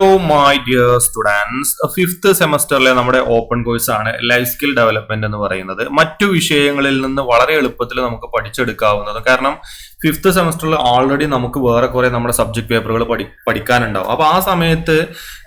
Hello my dear students fifth സെമസ്റ്ററിലെ നമ്മുടെ open course ആണ് life skill development എന്ന് പറയുന്നത്. മറ്റു വിഷയങ്ങളിൽ നിന്ന് വളരെ എളുപ്പത്തിൽ നമുക്ക് പഠിച്ചെടുക്കാവുന്നത്. കാരണം ഫിഫ്ത്ത് സെമസ്റ്ററിൽ ഓൾറെഡി നമുക്ക് വേറെ കുറെ നമ്മുടെ സബ്ജക്ട് പേപ്പറുകൾ പഠി പഠിക്കാനുണ്ടാവും. അപ്പൊ ആ സമയത്ത്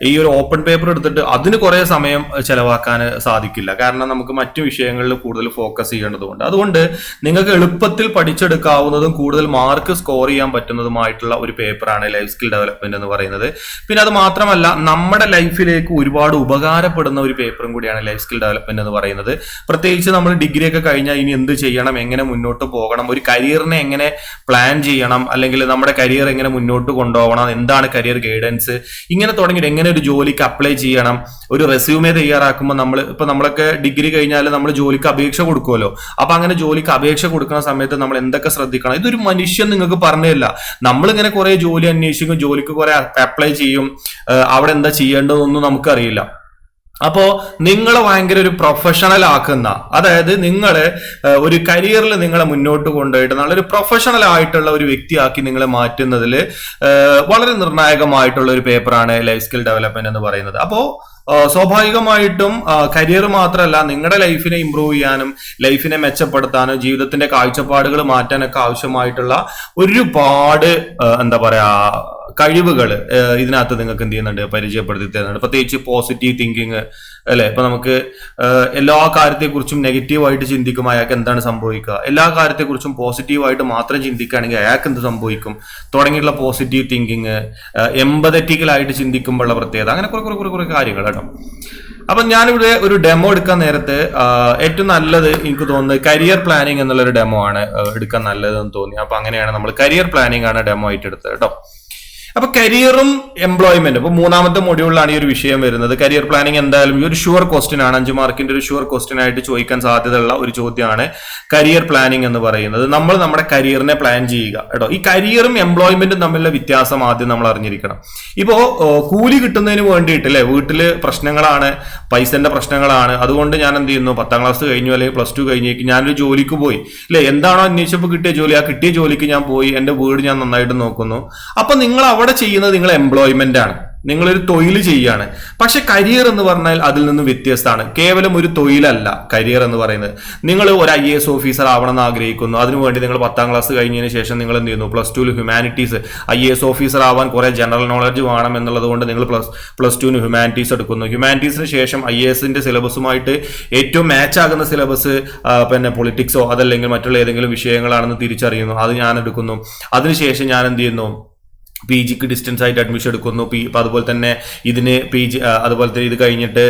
ഈ ഒരു ഓപ്പൺ പേപ്പർ എടുത്തിട്ട് അതിന് കുറെ സമയം ചെലവാക്കാൻ സാധിക്കില്ല. കാരണം നമുക്ക് മറ്റു വിഷയങ്ങളിൽ കൂടുതൽ ഫോക്കസ് ചെയ്യേണ്ടതുകൊണ്ട് അതുകൊണ്ട് നിങ്ങൾക്ക് എളുപ്പത്തിൽ പഠിച്ചെടുക്കാവുന്നതും കൂടുതൽ മാർക്ക് സ്കോർ ചെയ്യാൻ പറ്റുന്നതുമായിട്ടുള്ള ഒരു പേപ്പറാണ് ലൈഫ് സ്കിൽ ഡെവലപ്മെന്റ് എന്ന് പറയുന്നത്. പിന്നെ അത് മാത്രമല്ല നമ്മുടെ ലൈഫിലേക്ക് ഒരുപാട് ഉപകാരപ്പെടുന്ന ഒരു പേപ്പറും കൂടിയാണ് ലൈഫ് സ്കിൽ ഡെവലപ്മെന്റ് എന്ന് പറയുന്നത്. പ്രത്യേകിച്ച് നമ്മൾ ഡിഗ്രി ഒക്കെ കഴിഞ്ഞാൽ ഇനി എന്ത് ചെയ്യണം എങ്ങനെ മുന്നോട്ട് പോകണം ഒരു കരിയറിനെ എങ്ങനെ പ്ലാൻ ചെയ്യണം അല്ലെങ്കിൽ നമ്മുടെ കരിയർ എങ്ങനെ മുന്നോട്ട് കൊണ്ടുപോകണം എന്താണ് കരിയർ ഗൈഡൻസ് ഇങ്ങനെ തുടങ്ങിയിട്ട് എങ്ങനെ ഒരു ജോലിക്ക് അപ്ലൈ ചെയ്യണം ഒരു റെസ്യൂമെ തയ്യാറാക്കുമ്പോൾ നമ്മൾ ഇപ്പൊ നമ്മളൊക്കെ ഡിഗ്രി കഴിഞ്ഞാൽ നമ്മൾ ജോലിക്ക് അപേക്ഷ കൊടുക്കുമല്ലോ. അപ്പൊ അങ്ങനെ ജോലിക്ക് അപേക്ഷ കൊടുക്കുന്ന സമയത്ത് നമ്മൾ എന്തൊക്കെ ശ്രദ്ധിക്കണം? ഇതൊരു മനുഷ്യൻ നിങ്ങൾക്ക് പറഞ്ഞില്ല നമ്മളിങ്ങനെ കുറെ ജോലി അന്വേഷിക്കും ജോലിക്ക് കുറെ അപ്ലൈ ചെയ്യും അവിടെ എന്താ ചെയ്യേണ്ടതൊന്നും നമുക്കറിയില്ല. അപ്പോ നിങ്ങളെ ഭയങ്കര ഒരു പ്രൊഫഷണൽ ആക്കുന്ന അതായത് നിങ്ങളെ ഒരു കരിയറിൽ നിങ്ങളെ മുന്നോട്ട് കൊണ്ടുപോയിട്ട് നല്ലൊരു പ്രൊഫഷണൽ ആയിട്ടുള്ള ഒരു വ്യക്തിയാക്കി നിങ്ങളെ മാറ്റുന്നതിൽ വളരെ നിർണായകമായിട്ടുള്ള ഒരു പേപ്പറാണ് ലൈഫ് സ്കിൽ ഡെവലപ്മെന്റ് എന്ന് പറയുന്നത്. അപ്പോ സ്വാഭാവികമായിട്ടും കരിയർ മാത്രമല്ല നിങ്ങളുടെ ലൈഫിനെ ഇമ്പ്രൂവ് ചെയ്യാനും ലൈഫിനെ മെച്ചപ്പെടുത്താനും ജീവിതത്തിന്റെ കാഴ്ചപ്പാടുകൾ മാറ്റാനൊക്കെ ആവശ്യമായിട്ടുള്ള ഒരുപാട് എന്താ പറയാ കഴിവുകൾ ഇതിനകത്ത് നിങ്ങൾക്ക് എന്ത് ചെയ്യുന്നുണ്ട്? പരിചയപ്പെടുത്തി തരുന്നുണ്ട്. പ്രത്യേകിച്ച് പോസിറ്റീവ് തിങ്കിങ് അല്ലെ? ഇപ്പൊ നമുക്ക് എല്ലാ കാര്യത്തെക്കുറിച്ചും നെഗറ്റീവായിട്ട് ചിന്തിക്കും അയാൾക്ക് എന്താണ് സംഭവിക്കുക? എല്ലാ കാര്യത്തെക്കുറിച്ചും പോസിറ്റീവായിട്ട് മാത്രം ചിന്തിക്കുകയാണെങ്കിൽ അയാൾക്ക് എന്ത് സംഭവിക്കും? തുടങ്ങിയിട്ടുള്ള പോസിറ്റീവ് തിങ്കിങ് എമ്പതറ്റിക്കലായിട്ട് ചിന്തിക്കുമ്പോഴുള്ള പ്രത്യേകത. അങ്ങനെ കുറെ കുറെ കുറെ കുറെ കാര്യങ്ങൾ കേട്ടോ. അപ്പൊ ഞാനിവിടെ ഒരു ഡെമോ എടുക്കാൻ നേരത്ത് ഏറ്റവും നല്ലത് എനിക്ക് തോന്നുന്നത് കരിയർ പ്ലാനിങ് എന്നുള്ളൊരു ഡെമോ ആണ് എടുക്കാൻ നല്ലതെന്ന് തോന്നി. അപ്പൊ അങ്ങനെയാണ് നമ്മൾ കരിയർ പ്ലാനിങ് ആണ് ഡെമോ ആയിട്ട് എടുത്തത് കേട്ടോ. അപ്പൊ കരിയറും എംപ്ലോയ്മെന്റ് ഇപ്പൊ മൂന്നാമത്തെ മൊഡ്യൂളിലാണ് ഈ ഒരു വിഷയം വരുന്നത്. കരിയർ പ്ലാനിങ് എന്തായാലും ഈ ഒരു ഷുവർ ക്വസ്റ്റ്യൻ ആണ്. അഞ്ച് മാർക്കിന്റെ ഒരു ഷുവർ ക്വസ്റ്റ്യൻ ആയിട്ട് ചോദിക്കാൻ സാധ്യതയുള്ള ഒരു ചോദ്യമാണ് കരിയർ പ്ലാനിങ് എന്ന് പറയുന്നത്. നമ്മൾ നമ്മുടെ കരിയറിനെ പ്ലാൻ ചെയ്യുക. കേട്ടോ? ഈ കരിയറും എംപ്ലോയ്മെന്റും തമ്മിലുള്ള വ്യത്യാസം ആദ്യം നമ്മൾ അറിഞ്ഞിരിക്കണം. ഇപ്പോ കൂലി കിട്ടുന്നതിന് വേണ്ടിയിട്ട് അല്ലെ? വീട്ടിൽ പ്രശ്നങ്ങളാണ് പൈസന്റെ പ്രശ്നങ്ങളാണ്. അതുകൊണ്ട് ഞാൻ എന്ത് ചെയ്യുന്നു? പത്താം ക്ലാസ് കഴിഞ്ഞു അല്ലെങ്കിൽ പ്ലസ് ടു കഴിഞ്ഞേക്ക് ഞാനൊരു ജോലിക്ക് പോയി. അല്ലെ? എന്താണോ അന്വേഷിച്ചപ്പോൾ കിട്ടിയ ജോലി? ആ കിട്ടിയ ജോലിക്ക് ഞാൻ പോയി. എന്റെ വീട് ഞാൻ നന്നായിട്ട് നോക്കുന്നു. അപ്പൊ നിങ്ങൾ ചെയ്യുന്നത് നിങ്ങൾ എംപ്ലോയ്മെന്റ് ആണ്. നിങ്ങളൊരു തൊഴിൽ ചെയ്യുകയാണ്. പക്ഷെ കരിയർ എന്ന് പറഞ്ഞാൽ അതിൽ നിന്ന് വ്യത്യസ്തമാണ്. കേവലം ഒരു തൊഴിലല്ല കരിയർ എന്ന് പറയുന്നത്. നിങ്ങൾ ഒരു ഐ എസ് ഓഫീസർ ആവണം എന്ന് ആഗ്രഹിക്കുന്നു. അതിനുവേണ്ടി നിങ്ങൾ പത്താം ക്ലാസ് കഴിഞ്ഞതിന് ശേഷം നിങ്ങൾ എന്ത് ചെയ്യുന്നു? പ്ലസ് ടുവിൽ ഹ്യൂമാനിറ്റീസ് ഐ എസ് ഓഫീസർ ആവാൻ കുറെ ജനറൽ നോളജ് വേണം എന്നുള്ളത് കൊണ്ട് നിങ്ങൾ പ്ലസ് പ്ലസ് ടുവിന് ഹ്യൂമാനിറ്റീസ് എടുക്കുന്നു. ഹ്യൂമാനിറ്റീസിന് ശേഷം ഐ എസിന്റെ സിലബസുമായിട്ട് ഏറ്റവും മാച്ച് ആകുന്ന സിലബസ് പിന്നെ പൊളിറ്റിക്സോ അതല്ലെങ്കിൽ മറ്റുള്ള ഏതെങ്കിലും വിഷയങ്ങളാണെന്ന് തിരിച്ചറിയുന്നു. അത് ഞാൻ എടുക്കുന്നു. അതിനുശേഷം ഞാൻ എന്ത് ചെയ്യുന്നു? പി ജിക്ക് ഡിസ്റ്റൻസ് ആയിട്ട് അഡ്മിഷൻ എടുക്കുന്നു. പി അതുപോലെ തന്നെ ഇതിന് പി ജി അതുപോലെ തന്നെ ഇത് കഴിഞ്ഞിട്ട്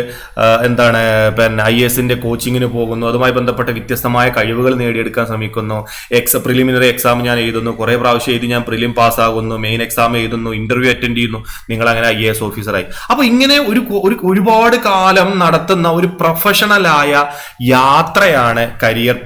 എന്താണ് പിന്നെ ഐ എസിന്റെ കോച്ചിങ്ങിന് പോകുന്നു. അതുമായി ബന്ധപ്പെട്ട വ്യത്യസ്തമായ കഴിവുകൾ നേടിയെടുക്കാൻ ശ്രമിക്കുന്നു. എക്സ് പ്രിലിമിനറി എക്സാം ഞാൻ എഴുതുന്നു. കുറേ പ്രാവശ്യം എഴുതി ഞാൻ പ്രിലിം പാസ്സാകുന്നു മെയിൻ എക്സാം എഴുതുന്നു. ഇന്റർവ്യൂ അറ്റൻഡ് ചെയ്യുന്നു. നിങ്ങൾ അങ്ങനെ ഐ എസ് ഓഫീസറായി അപ്പോൾ ഇങ്ങനെ ഒരു ഒരുപാട് കാലം നടത്തുന്ന ഒരു പ്രൊഫഷണലായ യാത്രയാണ് കരിയർ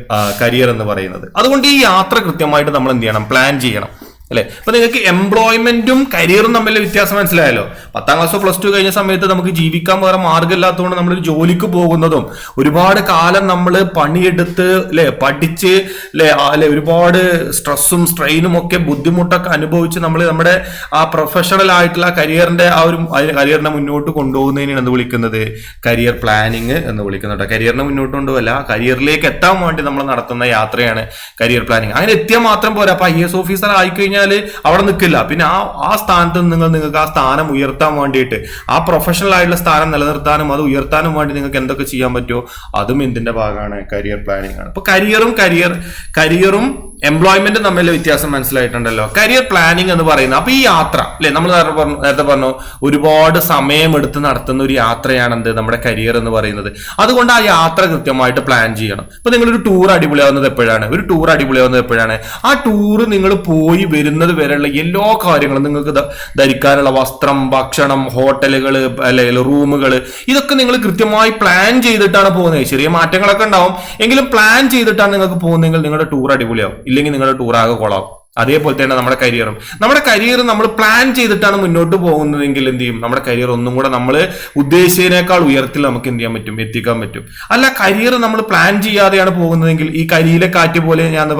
കരിയർ എന്ന് പറയുന്നത്. അതുകൊണ്ട് ഈ യാത്ര കൃത്യമായിട്ട് നമ്മൾ എന്ത് ചെയ്യണം? പ്ലാൻ ചെയ്യണം. അല്ലെ? അപ്പൊ നിങ്ങൾക്ക് എംപ്ലോയ്മെന്റും കരിയറും തമ്മിലുള്ള വ്യത്യാസം മനസ്സിലായല്ലോ. പത്താം ക്ലാസ് പ്ലസ് ടു കഴിഞ്ഞ സമയത്ത് നമുക്ക് ജീവിക്കാൻ വേറെ മാർഗമില്ലാത്തതുകൊണ്ട് നമ്മൾ ജോലിക്ക് പോകുന്നതും ഒരുപാട് കാലം നമ്മൾ പണിയെടുത്ത് അല്ലെ പഠിച്ച് അല്ലെ അല്ലെ ഒരുപാട് സ്ട്രെസ്സും സ്ട്രെയിനും ഒക്കെ ബുദ്ധിമുട്ടൊക്കെ അനുഭവിച്ച് നമ്മൾ നമ്മുടെ ആ പ്രൊഫഷണൽ ആയിട്ടുള്ള കരിയറിന്റെ ആ ഒരു കരിയറിനെ മുന്നോട്ട് കൊണ്ടുപോകുന്നതിനാണ് എന്ത് വിളിക്കുന്നത്? കരിയർ പ്ലാനിങ് എന്ന് വിളിക്കുന്നത് കേട്ടോ. കരിയറിനെ മുന്നോട്ട് കൊണ്ടുപോകല്ല കരിയറിലേക്ക് എത്താൻ വേണ്ടി നമ്മൾ നടത്തുന്ന യാത്രയാണ് കരിയർ പ്ലാനിങ് അങ്ങനെ എത്തിയാൽ മാത്രം പോരാ. അപ്പൊ ഐ എസ് ഓഫീസർ ആയി കഴിഞ്ഞാൽ അവിടെ നിൽക്കില്ല പിന്നെ ആ ആ സ്ഥാനത്ത് നിങ്ങൾ നിങ്ങൾക്ക് ആ സ്ഥാനം ഉയർത്താൻ വേണ്ടിയിട്ട് ആ പ്രൊഫഷണൽ ആയിട്ടുള്ള സ്ഥാനം നിലനിർത്താനും അത് ഉയർത്താനും വേണ്ടി നിങ്ങൾക്ക് എന്തൊക്കെ ചെയ്യാൻ പറ്റുമോ അതും എന്തിന്റെ ഭാഗമാണ്? കരിയർ പ്ലാനിങ് ആണ്. അപ്പൊ കരിയറും കരിയർ കരിയറും എംപ്ലോയ്മെന്റും തമ്മിലുള്ള വ്യത്യാസം മനസ്സിലായിട്ടുണ്ടല്ലോ. കരിയർ പ്ലാനിങ് എന്ന് പറയുന്നത് അപ്പൊ ഈ യാത്ര അല്ലെ നമ്മൾ നേരത്തെ പറഞ്ഞു നേരത്തെ പറഞ്ഞു ഒരുപാട് സമയമെടുത്ത് നടത്തുന്ന ഒരു യാത്രയാണ് എന്ത്? നമ്മുടെ കരിയർ എന്ന് പറയുന്നത്. അതുകൊണ്ട് ആ യാത്ര കൃത്യമായിട്ട് പ്ലാൻ ചെയ്യണം. ഇപ്പൊ ഒരു ടൂർ അടിപൊളിയാവുന്നത് എപ്പോഴാണ്? ഒരു ടൂർ അടിപൊളിയാവുന്നത് എപ്പോഴാണ്? ആ ടൂർ നിങ്ങൾ പോയി വരുന്നത് വരെയുള്ള എല്ലാ കാര്യങ്ങളും നിങ്ങൾക്ക് ധരിക്കാനുള്ള വസ്ത്രം ഭക്ഷണം ഹോട്ടലുകൾ അല്ലെങ്കിൽ റൂമുകൾ ഇതൊക്കെ നിങ്ങൾ കൃത്യമായി പ്ലാൻ ചെയ്തിട്ടാണ് പോകുന്നത്. ചെറിയ മാറ്റങ്ങളൊക്കെ ഉണ്ടാവും. എങ്കിലും പ്ലാൻ ചെയ്തിട്ടാണ് നിങ്ങൾക്ക് പോകുന്നതെങ്കിൽ നിങ്ങളുടെ ടൂർ അടിപൊളിയാവും. ഇല്ലെങ്കിൽ നിങ്ങളുടെ ടൂർ ആകെ കൊളാവും. അതേപോലെ തന്നെ നമ്മുടെ കരിയറും. നമ്മുടെ കരിയർ നമ്മൾ പ്ലാൻ ചെയ്തിട്ടാണ് മുന്നോട്ട് പോകുന്നതെങ്കിൽ എന്ത് ചെയ്യും? നമ്മുടെ കരിയർ ഒന്നും കൂടെ നമ്മൾ ഉദ്ദേശിച്ചതിനേക്കാൾ ഉയർത്തിൽ നമുക്ക് എന്ത് ചെയ്യാൻ പറ്റും? എത്തിക്കാൻ പറ്റും. അല്ല കരിയർ നമ്മൾ പ്ലാൻ ചെയ്യാതെയാണ് പോകുന്നതെങ്കിൽ ഈ കരിയിലെ കാറ്റ് പോലെ ഞാൻ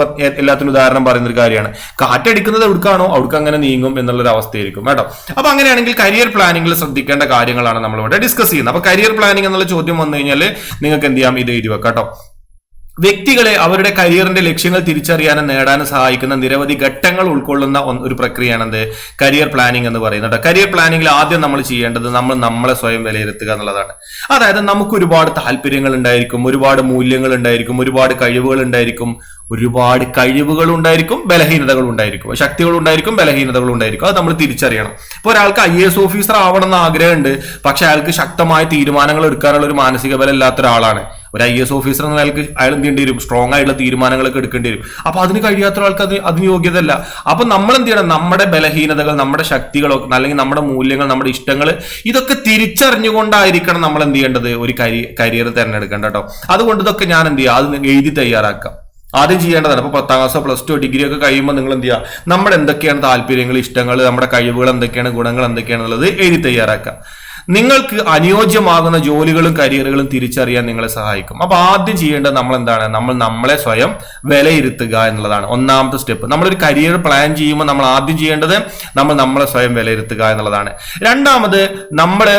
എല്ലാത്തിനും ഉദാഹരണം പറയുന്ന ഒരു കാര്യമാണ്. കാറ്റടിക്കുന്നത് എവിടുക്കാണോ അവിടെ അങ്ങനെ നീങ്ങും എന്നുള്ളൊരു അവസ്ഥയായിരിക്കും കേട്ടോ. അപ്പൊ അങ്ങനെയാണെങ്കിൽ കരിയർ പ്ലാനിങ്ങിൽ ശ്രദ്ധിക്കേണ്ട കാര്യങ്ങളാണ് നമ്മളിവിടെ ഡിസ്കസ് ചെയ്യുന്നത്. അപ്പൊ കരിയർ പ്ലാനിങ് എന്നുള്ള ചോദ്യം വന്നു കഴിഞ്ഞാൽ നിങ്ങൾക്ക് എന്ത് ചെയ്യാം? ഇത് എഴുതി വെക്കാം കേട്ടോ. വ്യക്തികളെ അവരുടെ കരിയറിന്റെ ലക്ഷ്യങ്ങൾ തിരിച്ചറിയാനും നേടാനും സഹായിക്കുന്ന നിരവധി ഘട്ടങ്ങൾ ഉൾക്കൊള്ളുന്ന ഒരു പ്രക്രിയയാണ് എന്ത് കരിയർ പ്ലാനിംഗ് എന്ന് പറയുന്നത് കരിയർ പ്ലാനിങ്ങിൽ ആദ്യം നമ്മൾ ചെയ്യേണ്ടത് നമ്മൾ നമ്മളെ സ്വയം വിലയിരുത്തുക എന്നുള്ളതാണ്. അതായത് നമുക്ക് ഒരുപാട് താല്പര്യങ്ങൾ ഉണ്ടായിരിക്കും ഒരുപാട് മൂല്യങ്ങൾ ഉണ്ടായിരിക്കും ഒരുപാട് കഴിവുകൾ ഉണ്ടായിരിക്കും ഒരുപാട് കഴിവുകൾ ഉണ്ടായിരിക്കും ബലഹീനതകൾ ഉണ്ടായിരിക്കും. ശക്തികൾ ഉണ്ടായിരിക്കും ബലഹീനതകൾ ഉണ്ടായിരിക്കും. അത് നമ്മൾ തിരിച്ചറിയണം. ഇപ്പൊ ഒരാൾക്ക് ഐ എസ് ഓഫീസർ ആവണം എന്ന് ആഗ്രഹമുണ്ട് പക്ഷെ അയാൾക്ക് ശക്തമായ തീരുമാനങ്ങൾ എടുക്കാനുള്ള ഒരു മാനസിക ബലം ഇല്ലാത്ത ഒരാളാണ്. ഒരു ഐ എസ് ഓഫീസർ എന്ന അയാൾക്ക് അയാൾ എന്ത് ചെയ്യേണ്ടി വരും? സ്ട്രോങ് ആയിട്ടുള്ള തീരുമാനങ്ങളൊക്കെ എടുക്കേണ്ടി വരും. അപ്പൊ അതിന് കഴിയാത്ത ആൾക്ക് അത് അതിന് യോഗ്യതല്ല അപ്പൊ നമ്മൾ എന്ത് ചെയ്യണം? നമ്മുടെ ബലഹീനതകൾ നമ്മുടെ ശക്തികളോ അല്ലെങ്കിൽ നമ്മുടെ മൂല്യങ്ങൾ നമ്മുടെ ഇഷ്ടങ്ങൾ ഇതൊക്കെ തിരിച്ചറിഞ്ഞുകൊണ്ടായിരിക്കണം നമ്മൾ എന്ത് ചെയ്യേണ്ടത്? ഒരു കരി കരിയർ തിരഞ്ഞെടുക്കേണ്ട കേട്ടോ. അതുകൊണ്ട് ഇതൊക്കെ ഞാൻ എന്ത് ചെയ്യുക അത് എഴുതി തയ്യാറാക്കാം. ആദ്യം ചെയ്യേണ്ടതാണ്. അപ്പൊ പത്താം ക്ലാസ്സോ പ്ലസ് ടു ഡിഗ്രി ഒക്കെ കഴിയുമ്പോൾ നിങ്ങൾ എന്ത് ചെയ്യുക നമ്മുടെ എന്തൊക്കെയാണ് താല്പര്യങ്ങൾ ഇഷ്ടങ്ങൾ നമ്മുടെ കഴിവുകൾ എന്തൊക്കെയാണ് ഗുണങ്ങൾ എന്തൊക്കെയാണെന്നുള്ളത് എഴുതി തയ്യാറാക്കുക നിങ്ങൾക്ക് അനുയോജ്യമാകുന്ന ജോലികളും കരിയറുകളും തിരിച്ചറിയാൻ നിങ്ങളെ സഹായിക്കും. അപ്പൊ ആദ്യം ചെയ്യേണ്ടത് നമ്മൾ എന്താണ് നമ്മൾ നമ്മളെ സ്വയം വിലയിരുത്തുക എന്നുള്ളതാണ് ഒന്നാമത്തെ സ്റ്റെപ്പ്. നമ്മളൊരു കരിയർ പ്ലാൻ ചെയ്യുമ്പോൾ നമ്മൾ ആദ്യം ചെയ്യേണ്ടത് നമ്മൾ നമ്മളെ സ്വയം വിലയിരുത്തുക എന്നുള്ളതാണ്. രണ്ടാമത് നമ്മുടെ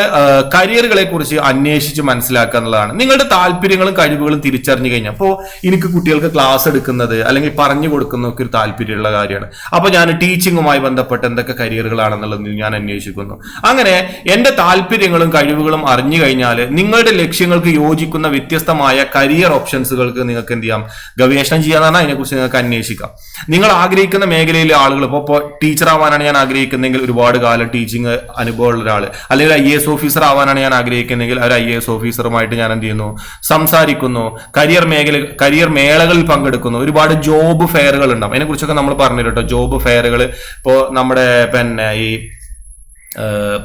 കരിയറുകളെ കുറിച്ച് അന്വേഷിച്ച് മനസ്സിലാക്കുക എന്നുള്ളതാണ്. നിങ്ങളുടെ താല്പര്യങ്ങളും കഴിവുകളും തിരിച്ചറിഞ്ഞു കഴിഞ്ഞാൽ അപ്പോൾ എനിക്ക് കുട്ടികൾക്ക് ക്ലാസ് എടുക്കുന്നത് അല്ലെങ്കിൽ പറഞ്ഞു കൊടുക്കുന്നതൊക്കെ ഒരു താല്പര്യമുള്ള കാര്യമാണ്. അപ്പോൾ ഞാൻ ടീച്ചിങ്ങുമായി ബന്ധപ്പെട്ട് എന്തൊക്കെ കരിയറുകളാണെന്നുള്ളത് ഞാൻ അന്വേഷിക്കുന്നു. അങ്ങനെ എന്റെ താല്പര്യങ്ങളും കഴിവുകളും അറിഞ്ഞു കഴിഞ്ഞാൽ നിങ്ങളുടെ ലക്ഷ്യങ്ങൾക്ക് യോജിക്കുന്ന വ്യത്യസ്തമായ കരിയർ ഓപ്ഷൻസുകൾക്ക് നിങ്ങൾക്ക് എന്ത് ചെയ്യാം? ഗവേഷണം ചെയ്യാന്നാണ് അതിനെക്കുറിച്ച് നിങ്ങൾക്ക് അന്വേഷിക്കാം. നിങ്ങൾ ആഗ്രഹിക്കുന്ന മേഖലയിലെ ആളുകൾ ഇപ്പോൾ ഇപ്പോൾ ടീച്ചർ ആവാനാണ് ഞാൻ ആഗ്രഹിക്കുന്നതെങ്കിൽ ഒരുപാട് കാലം ടീച്ചിങ് അനുഭവമുള്ള ഒരാൾ അല്ലെങ്കിൽ ഐ എസ് ഓഫീസർ ആവാനാണ് ഞാൻ ആഗ്രഹിക്കുന്നതെങ്കിൽ ഒരു ഐ എസ് ഓഫീസറുമായിട്ട് ഞാൻ എന്ത് ചെയ്യുന്നു? സംസാരിക്കുന്നു. കരിയർ മേഖല കരിയർ മേളകളിൽ പങ്കെടുക്കുന്നു. ഒരുപാട് ജോബ് ഫെയറുകൾ ഉണ്ടാവും അതിനെക്കുറിച്ചൊക്കെ നമ്മൾ പറഞ്ഞു കേട്ടോ. ജോബ് ഫെയറുകൾ ഇപ്പോൾ നമ്മുടെ പിന്നെ ഈ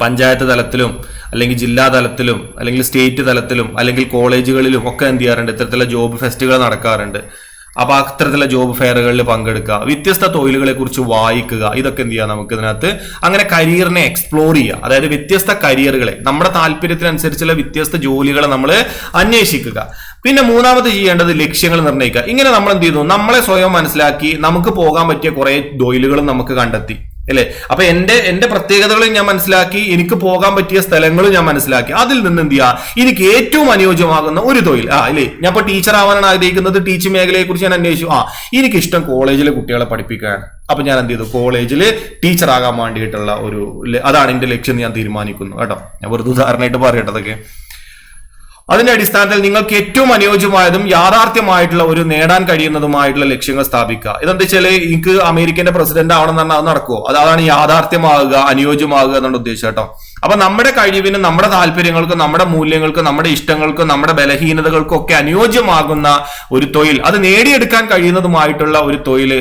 പഞ്ചായത്ത് തലത്തിലും അല്ലെങ്കിൽ ജില്ലാ തലത്തിലും അല്ലെങ്കിൽ സ്റ്റേറ്റ് തലത്തിലും അല്ലെങ്കിൽ കോളേജുകളിലും ഒക്കെ എന്ത് ചെയ്യാറുണ്ട്? ഇത്തരത്തിലുള്ള ജോബ് ഫെസ്റ്റുകൾ നടക്കാറുണ്ട്. അപ്പൊ അത്തരത്തിലുള്ള ജോബ് ഫെയറുകളിൽ പങ്കെടുക്കുക. വ്യത്യസ്ത തൊഴിലുകളെ കുറിച്ച് വായിക്കുക. ഇതൊക്കെ എന്ത് ചെയ്യാം നമുക്ക് ഇതിനകത്ത് അങ്ങനെ കരിയറിനെ എക്സ്പ്ലോർ ചെയ്യുക. അതായത് വ്യത്യസ്ത കരിയറുകളെ നമ്മുടെ താല്പര്യത്തിനനുസരിച്ചുള്ള വ്യത്യസ്ത ജോലികളെ നമ്മൾ അന്വേഷിക്കുക. പിന്നെ മൂന്നാമത് ചെയ്യേണ്ടത് ലക്ഷ്യങ്ങൾ നിർണയിക്കുക. ഇങ്ങനെ നമ്മൾ എന്ത് ചെയ്യുന്നു? നമ്മളെ സ്വയം മനസ്സിലാക്കി നമുക്ക് പോകാൻ പറ്റിയ കുറെ തൊഴിലുകളും നമുക്ക് കണ്ടെത്തി. അല്ലേ? അപ്പൊ എന്റെ എന്റെ പ്രത്യേകതകളും ഞാൻ മനസ്സിലാക്കി എനിക്ക് പോകാൻ പറ്റിയ സ്ഥലങ്ങളും ഞാൻ മനസ്സിലാക്കി. അതിൽ നിന്ന് എന്ത് ചെയ്യുക എനിക്ക് ഏറ്റവും അനുയോജ്യമാകുന്ന ഒരു തൊഴിൽ. ആ അല്ലേ? ഞാൻ ഇപ്പൊ ടീച്ചർ ആവാനാണ് ആഗ്രഹിക്കുന്നത്. ടീച്ചിങ് മേഖലയെ കുറിച്ച് ഞാൻ അന്വേഷിച്ചു. ആ എനിക്ക് ഇഷ്ടം കോളേജിലെ കുട്ടികളെ പഠിപ്പിക്കാൻ. അപ്പൊ ഞാൻ എന്ത് ചെയ്തു? കോളേജിൽ ടീച്ചർ ആകാൻ വേണ്ടിയിട്ടുള്ള ഒരു അതാണ് എന്റെ ലക്ഷ്യം ഞാൻ തീരുമാനിക്കുന്നു. കേട്ടോ? ഞാൻ വെറുതെ ഉദാഹരണമായിട്ട് പറയട്ടെ അതൊക്കെ. അതിന്റെ അടിസ്ഥാനത്തിൽ നിങ്ങൾക്ക് ഏറ്റവും അനുയോജ്യമായതും യാഥാർത്ഥ്യമായിട്ടുള്ള ഒരു നേടാൻ കഴിയുന്നതുമായിട്ടുള്ള ലക്ഷ്യങ്ങൾ സ്ഥാപിക്കുക. ഇതെന്താ വെച്ചാൽ എനിക്ക് അമേരിക്കന്റെ പ്രസിഡന്റ് ആവണം എന്ന് അത് നടക്കുമോ അതാണ് യാഥാർത്ഥ്യമാകുക അനുയോജ്യമാകുക എന്നുള്ള ഉദ്ദേശം കേട്ടോ. അപ്പൊ നമ്മുടെ കഴിവിനും നമ്മുടെ താല്പര്യങ്ങൾക്കും നമ്മുടെ മൂല്യങ്ങൾക്കും നമ്മുടെ ഇഷ്ടങ്ങൾക്കും നമ്മുടെ ബലഹീനതകൾക്കും ഒക്കെ അനുയോജ്യമാകുന്ന ഒരു തൊഴിൽ. അത് നേടിയെടുക്കാൻ കഴിയുന്നതുമായിട്ടുള്ള ഒരു തൊഴിൽ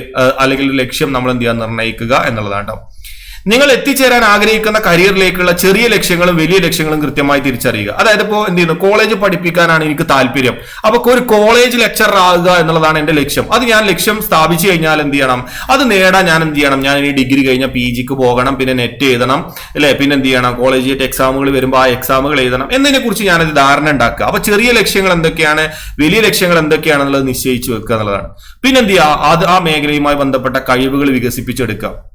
അല്ലെങ്കിൽ ലക്ഷ്യം നമ്മൾ എന്ത് ചെയ്യാൻ നിർണയിക്കുക എന്നുള്ളതാണ് കേട്ടോ. നിങ്ങൾ എത്തിച്ചേരാൻ ആഗ്രഹിക്കുന്ന കരിയറിലേക്കുള്ള ചെറിയ ലക്ഷ്യങ്ങളും വലിയ ലക്ഷ്യങ്ങളും കൃത്യമായി തിരിച്ചറിയുക. അതായത് ഇപ്പോൾ എന്ത് ചെയ്യുന്നു? കോളേജ് പഠിപ്പിക്കാനാണ് എനിക്ക് താല്പര്യം. അപ്പൊ ഒരു കോളേജ് ലെക്ചറർ ആകുക എന്നുള്ളതാണ് എന്റെ ലക്ഷ്യം. അത് ഞാൻ ലക്ഷ്യം സ്ഥാപിച്ചു കഴിഞ്ഞാൽ എന്ത് ചെയ്യണം? അത് നേടാൻ ഞാൻ എന്ത് ചെയ്യണം? ഞാൻ ഇനി ഡിഗ്രി കഴിഞ്ഞാൽ പി ജിക്ക് പോകണം പിന്നെ നെറ്റ് എഴുതണം അല്ലെ? പിന്നെ എന്ത് ചെയ്യണം? കോളേജിൽ എക്സാമുകൾ വരുമ്പോൾ ആ എക്സാമുകൾ എഴുതണം എന്നതിനെ കുറിച്ച് ഞാനൊരു ധാരണ ഉണ്ടാക്കുക. അപ്പൊ ചെറിയ ലക്ഷ്യങ്ങൾ എന്തൊക്കെയാണ്? വലിയ ലക്ഷ്യങ്ങൾ എന്തൊക്കെയാണെന്നുള്ളത് നിശ്ചയിച്ചു വെക്കുക എന്നുള്ളതാണ്. പിന്നെ എന്ത് ചെയ്യുക? അത് ആ മേഖലയുമായി ബന്ധപ്പെട്ട കഴിവുകൾ വികസിപ്പിച്ചെടുക്കുക.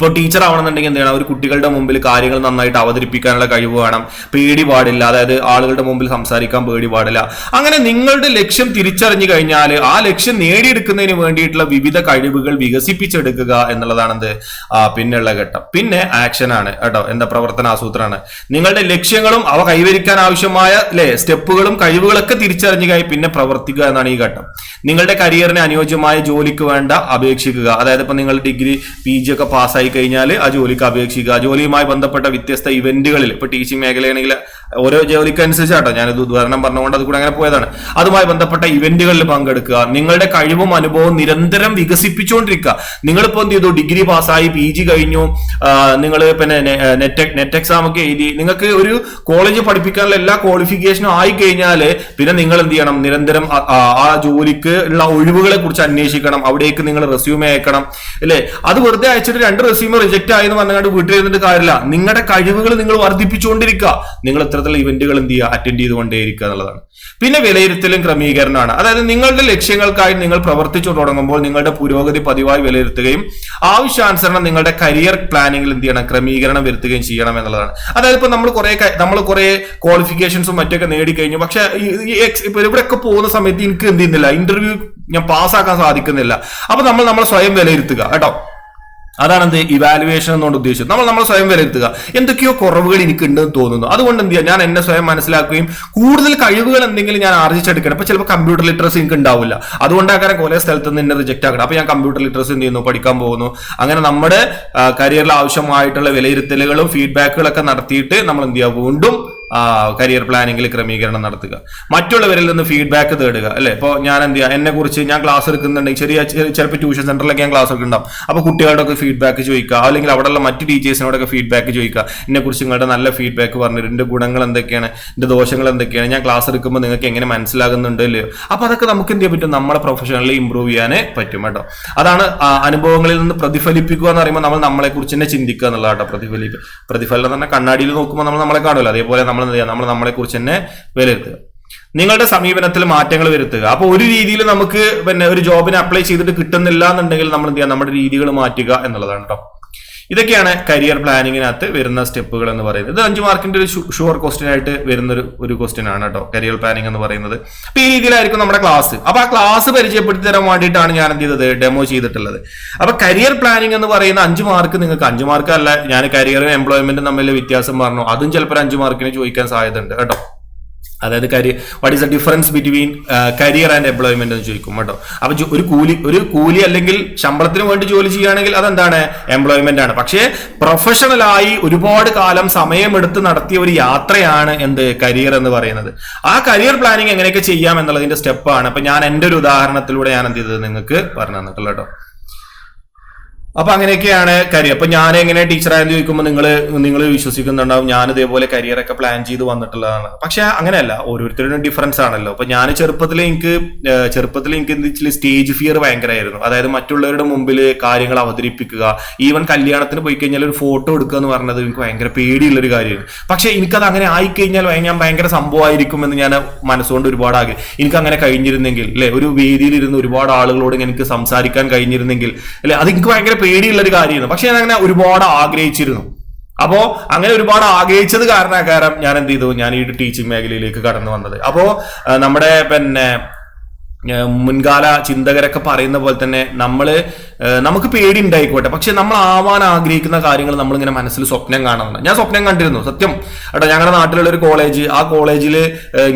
ഇപ്പോൾ ടീച്ചർ ആവണമെന്നുണ്ടെങ്കിൽ എന്ത് ചെയ്യണം ഒരു കുട്ടികളുടെ മുമ്പിൽ കാര്യങ്ങൾ നന്നായിട്ട് അവതരിപ്പിക്കാനുള്ള കഴിവ് വേണം. പേടി പാടില്ല. അതായത് ആളുകളുടെ മുമ്പിൽ സംസാരിക്കാൻ പേടി പാടില്ല. അങ്ങനെ നിങ്ങളുടെ ലക്ഷ്യം തിരിച്ചറിഞ്ഞു കഴിഞ്ഞാൽ ആ ലക്ഷ്യം നേടിയെടുക്കുന്നതിന് വേണ്ടിയിട്ടുള്ള വിവിധ കഴിവുകൾ വികസിപ്പിച്ചെടുക്കുക എന്നുള്ളതാണ് എന്ത് പിന്നെയുള്ള ഘട്ടം. പിന്നെ ആക്ഷൻ ആണ് കേട്ടോ. എന്താ? പ്രവർത്തന ആസൂത്രമാണ് നിങ്ങളുടെ ലക്ഷ്യങ്ങളും അവ കൈവരിക്കാൻ ആവശ്യമായ അല്ലെ സ്റ്റെപ്പുകളും കഴിവുകളൊക്കെ തിരിച്ചറിഞ്ഞു കഴിഞ്ഞ് പിന്നെ പ്രവർത്തിക്കുക എന്നാണ് ഈ ഘട്ടം. നിങ്ങളുടെ കരിയറിന് അനുയോജ്യമായ ജോലിക്ക് വേണ്ട അപേക്ഷിക്കുക. അതായത് ഇപ്പൊ നിങ്ങൾ ഡിഗ്രി പി ജി ഒക്കെ പാസ്സായി കഴിഞ്ഞാൽ ആ ജോലിക്ക് അപേക്ഷിക്കുക. ജോലിയുമായി ബന്ധപ്പെട്ട വ്യത്യസ്ത ഇവന്റുകളിൽ ഇപ്പൊ ടീച്ചിങ് മേഖലയാണെങ്കിൽ ഓരോ ജോലിക്ക് അനുസരിച്ചാട്ടോ ഞാനിത് ഉദാഹരണം പറഞ്ഞുകൊണ്ട് അത് കൂടെ അങ്ങനെ പോയതാണ്. അതുമായി ബന്ധപ്പെട്ട ഇവന്റുകളിൽ പങ്കെടുക്കുക. നിങ്ങളുടെ കഴിവും അനുഭവവും നിരന്തരം വികസിപ്പിച്ചുകൊണ്ടിരിക്കുക. നിങ്ങളിപ്പോ എന്ത് ചെയ്തു? ഡിഗ്രി പാസ്സായി പി ജി കഴിഞ്ഞു. നിങ്ങൾ പിന്നെ നെറ്റ് നെറ്റ് എക്സാം ഒക്കെ എഴുതി. നിങ്ങൾക്ക് ഒരു കോളേജ് പഠിപ്പിക്കാനുള്ള എല്ലാ ക്വാളിഫിക്കേഷനും ആയി കഴിഞ്ഞാൽ പിന്നെ നിങ്ങൾ എന്ത് ചെയ്യണം? നിരന്തരം ആ ജോലിക്ക് ഉള്ള ഒഴിവുകളെ കുറിച്ച് അന്വേഷിക്കണം. അവിടേക്ക് നിങ്ങൾ റെസ്യൂമേ അയക്കണം. അല്ലേ? അത് വെറുതെ അയച്ചിട്ട് രണ്ട് റെസ്യൂമേ റിജക്ട് ആയെന്ന് പറഞ്ഞാണ്ട് വീട്ടിൽ ഇരുന്നിട്ട് കാര്യമില്ല. നിങ്ങളുടെ കഴിവുകൾ നിങ്ങൾ വർദ്ധിപ്പിച്ചുകൊണ്ടിരിക്കുക നിങ്ങൾ ഇത്തരത്തിലുള്ള ഇവന്റുകൾ എന്ത് ചെയ്യുക? അറ്റൻഡ് ചെയ്തുകൊണ്ടേയിരിക്കുക എന്നുള്ളതാണ്. പിന്നെ വിലയിരുത്തലും ക്രമീകരണമാണ്. അതായത് നിങ്ങളുടെ ലക്ഷ്യങ്ങൾക്കായി നിങ്ങൾ പ്രവർത്തിച്ചു തുടങ്ങുമ്പോൾ നിങ്ങളുടെ പുരോഗതി പതിവായി വിലയിരുത്തുകയും ആവശ്യാനുസരണം നിങ്ങളുടെ കരിയർ പ്ലാനിങ്ങിൽ എന്ത് ചെയ്യണം? ക്രമീകരണം വരുത്തുകയും ചെയ്യണം എന്നുള്ളതാണ്. അതായത് ഇപ്പൊ നമ്മൾ കുറെ നമ്മൾ കുറെ ക്വാളിഫിക്കേഷൻസും മറ്റൊക്കെ നേടിക്കഴിഞ്ഞു. പക്ഷെ ഇവിടെയൊക്കെ പോകുന്ന സമയത്ത് എനിക്ക് എന്ത് ചെയ്യുന്നില്ല? ഇന്റർവ്യൂ ഞാൻ പാസ്സാക്കാൻ സാധിക്കുന്നില്ല. അപ്പൊ നമ്മൾ നമ്മളെ സ്വയം വിലയിരുത്തുക. കേട്ടോ? അതാണ് എന്ത് ഇവാലുവേഷൻ എന്നുകൊണ്ട് ഉദ്ദേശിച്ചത്. നമ്മൾ നമ്മൾ സ്വയം വിലയിരുത്തുക. എന്തൊക്കെയോ കുറവുകൾ എനിക്ക് ഉണ്ടെന്ന് തോന്നുന്നു. അതുകൊണ്ട് എന്ത് ചെയ്യുക ഞാൻ എന്നെ സ്വയം മനസ്സിലാക്കുകയും കൂടുതൽ കഴിവുകൾ എന്തെങ്കിലും ഞാൻ ആർജിച്ചെടുക്കണം. അപ്പോൾ ചിലപ്പോൾ കമ്പ്യൂട്ടർ ലിറ്ററസി എനിക്ക് ഉണ്ടാവില്ല. അതുകൊണ്ട് അങ്ങനെ കുറെ സ്ഥലത്ത് നിന്ന് എന്നെ റിജക്റ്റ് ആക്കണം. അപ്പൊ ഞാൻ കമ്പ്യൂട്ടർ ലിറ്ററസി എന്ത് ചെയ്യുന്നു? പഠിക്കാൻ പോകുന്നു. അങ്ങനെ നമ്മുടെ കരിയറിൽ ആവശ്യമായിട്ടുള്ള വിലയിരുത്തലുകളും ഫീഡ്ബാക്കുകളൊക്കെ നടത്തിയിട്ട് നമ്മൾ എന്ത് ചെയ്യുക വീണ്ടും കരിയർ പ്ലാനിങ്ങിൽ ക്രമീകരണം നടത്തുക. മറ്റുള്ളവരിൽ നിന്ന് ഫീഡ്ബാക്ക് തേടുക അല്ലെ? ഇപ്പോൾ ഞാൻ എന്ത് ചെയ്യുക എന്നെ കുറിച്ച് ഞാൻ ക്ലാസ് എടുക്കുന്നുണ്ടെങ്കിൽ ചെറിയ ചിലപ്പോൾ ട്യൂഷൻ സെന്ററിലൊക്കെ ഞാൻ ക്ലാസ് എടുക്കുന്നുണ്ടാവും. അപ്പോൾ കുട്ടികളോടൊക്കെ ഫീഡ്ബാക്ക് ചോദിക്കുക അല്ലെങ്കിൽ അവിടെയുള്ള മറ്റ് ടീച്ചേഴ്സിനോടൊക്കെ ഫീഡ്ബാക്ക് ചോദിക്കുക. എന്നെ കുറിച്ച് നിങ്ങളുടെ നല്ല ഫീഡ്ബാക്ക് പറഞ്ഞു എന്റെ ഗുണങ്ങൾ എന്തൊക്കെയാണ്? എന്റെ ദോഷങ്ങൾ എന്തൊക്കെയാണ്? ഞാൻ ക്ലാസ് എടുക്കുമ്പോൾ നിങ്ങൾക്ക് എങ്ങനെ മനസ്സിലാകുന്നുണ്ട്? അല്ലയോ അപ്പൊ അതൊക്കെ നമുക്ക് എന്ത് ചെയ്യാൻ പറ്റും? നമ്മളെ പ്രൊഫഷണലി ഇമ്പ്രൂവ് ചെയ്യാനേ പറ്റും കേട്ടോ. അതാണ് അനുഭവങ്ങളിൽ നിന്ന് പ്രതിഫലിപ്പിക്കുക എന്ന് പറയുമ്പോൾ നമ്മൾ നമ്മളെ കുറിച്ച് തന്നെ ചിന്തിക്കുക എന്നുള്ളതാണ് പ്രതിഫലിപ്പ് പ്രതിഫലനം തന്നെ കണ്ണാടിയിൽ നോക്കുമ്പോൾ നമ്മൾ നമ്മളെ കാണുമല്ലോ. അതേപോലെ നമ്മൾ എന്ത് ചെയ്യുക? നമ്മൾ നമ്മളെ കുറിച്ച് തന്നെ വിലയിരുത്തുക. നിങ്ങളുടെ സമീപനത്തിൽ മാറ്റങ്ങൾ വരുത്തുക. അപ്പോൾ ഒരു രീതിയിൽ നമുക്ക് പിന്നെ ഒരു ജോബിന് അപ്ലൈ ചെയ്തിട്ട് കിട്ടുന്നില്ല എന്നുണ്ടെങ്കിൽ നമ്മൾ എന്ത് ചെയ്യുക? നമ്മുടെ രീതികൾ മാറ്റുക എന്നുള്ളതാണ് കേട്ടോ ഇതൊക്കെയാണ് കരിയർ പ്ലാനിങ്ങിനകത്ത് വരുന്ന സ്റ്റെപ്പുകൾ എന്ന് പറയുന്നത്. ഇത് അഞ്ച് മാർക്കിന്റെ ഒരു ഷുവർ ക്വസ്റ്റ്യൻ ആയിട്ട് വരുന്ന ഒരു ഒരു ക്വസ്റ്റ്യൻ ആണ് കേട്ടോ കരിയർ പ്ലാനിങ് എന്ന് പറയുന്നത്. അപ്പൊ ഈ രീതിയിലായിരിക്കും നമ്മുടെ ക്ലാസ്. അപ്പൊ ആ ക്ലാസ് പരിചയപ്പെടുത്തി തരാൻ വേണ്ടിയിട്ടാണ് ഞാൻ എന്ത് ചെയ്തത്? ഡെമോ ചെയ്തിട്ടുള്ളത്. അപ്പൊ കരിയർ പ്ലാനിങ് എന്ന് പറയുന്ന അഞ്ച് മാർക്ക് നിങ്ങൾക്ക് അഞ്ച് മാർക്ക് അല്ല ഞാൻ കരിയറും എംപ്ലോയ്മെന്റും തമ്മിൽ വ്യത്യാസം പറഞ്ഞു. അതും ചിലപ്പോൾ അഞ്ച് മാർക്കിന് ചോദിക്കാൻ സാധ്യതയുണ്ട് കേട്ടോ. അതായത് career what is the difference between career and employment എന്ന് ചോദിക്കും കേട്ടോ. അപ്പൊ ഒരു കൂലി ഒരു കൂലി അല്ലെങ്കിൽ ശമ്പളത്തിന് വേണ്ടി ജോലി ചെയ്യുകയാണെങ്കിൽ അതെന്താണ്? എംപ്ലോയ്മെന്റ് ആണ്. പക്ഷേ പ്രൊഫഷണലായി ഒരുപാട് കാലം സമയമെടുത്ത് നടത്തിയ ഒരു യാത്രയാണ് എന്ത്? കരിയർ എന്ന് പറയുന്നത്. ആ കരിയർ പ്ലാനിങ് എങ്ങനെയൊക്കെ ചെയ്യാം എന്നുള്ളതിന്റെ സ്റ്റെപ്പാണ് അപ്പൊ ഞാൻ എന്റെ ഒരു ഉദാഹരണത്തിലൂടെ ഞാൻ എന്ത് ചെയ്തത് നിങ്ങൾക്ക് പറഞ്ഞു തന്നിട്ടുള്ളത് കേട്ടോ. അപ്പൊ അങ്ങനെയൊക്കെയാണ് കരിയർ അപ്പൊ ഞാൻ എങ്ങനെ ടീച്ചറായെന്ന് ചോദിക്കുമ്പോൾ നിങ്ങൾ നിങ്ങൾ വിശ്വസിക്കുന്നുണ്ടാവും. ഞാൻ ഇതേപോലെ കരിയർ ഒക്കെ പ്ലാൻ ചെയ്ത് വന്നിട്ടുള്ളതാണ്. പക്ഷെ അങ്ങനെയല്ല. ഓരോരുത്തരുടെയും ഡിഫറൻസ് ആണല്ലോ. അപ്പൊ ഞാൻ ചെറുപ്പത്തിൽ എനിക്ക് ചെറുപ്പത്തിൽ എനിക്ക് എന്ത് വെച്ചാൽ സ്റ്റേജ് ഫിയർ ഭയങ്കരമായിരുന്നു അതായത് മറ്റുള്ളവരുടെ മുമ്പിൽ കാര്യങ്ങൾ അവതരിപ്പിക്കുക. ഈവൻ കല്യാണത്തിന് പോയി കഴിഞ്ഞാൽ ഒരു ഫോട്ടോ എടുക്കുക എന്ന് പറഞ്ഞത് എനിക്ക് ഭയങ്കര പേടിയുള്ള ഒരു കാര്യമാണ്. പക്ഷെ എനിക്കത് അങ്ങനെ ആയിക്കഴിഞ്ഞാൽ ഞാൻ ഭയങ്കര സംഭവമായിരിക്കും എന്ന് ഞാൻ മനസ്സുകൊണ്ട് ഒരുപാട് ആകെ എനിക്ക് അങ്ങനെ കഴിഞ്ഞിരുന്നെങ്കിൽ അല്ലെ? ഒരു വേദിയിൽ ഇരുന്ന് ഒരുപാട് ആളുകളോട് എനിക്ക് സംസാരിക്കാൻ കഴിഞ്ഞിരുന്നെങ്കിൽ അല്ലെ? അത് എനിക്ക് ഭയങ്കര പേടിയുള്ള ഒരു കാര്യമാണ്. പക്ഷെ ഞാൻ അങ്ങനെ ഒരുപാട് ആഗ്രഹിച്ചിരുന്നു. അപ്പോ അങ്ങനെ ഒരുപാട് ആഗ്രഹിച്ചത് കാരണക്കാരം ഞാൻ എന്ത് ചെയ്തു? ഞാൻ ഈ ടീച്ചിങ് മേഖലയിലേക്ക് കടന്നു വന്നത്. അപ്പോ നമ്മുടെ പിന്നെ മുൻകാല ചിന്തകരൊക്കെ പറയുന്ന പോലെ തന്നെ നമ്മൾ നമുക്ക് പേടി ഉണ്ടായിക്കോട്ടെ പക്ഷെ നമ്മൾ ആവാൻ ആഗ്രഹിക്കുന്ന കാര്യങ്ങൾ നമ്മളിങ്ങനെ മനസ്സിൽ സ്വപ്നം കാണുന്നുണ്ട് ഞാൻ സ്വപ്നം കണ്ടിരുന്നു സത്യം. കേട്ടോ ഞങ്ങളുടെ നാട്ടിലുള്ള ഒരു കോളേജ് ആ കോളേജിൽ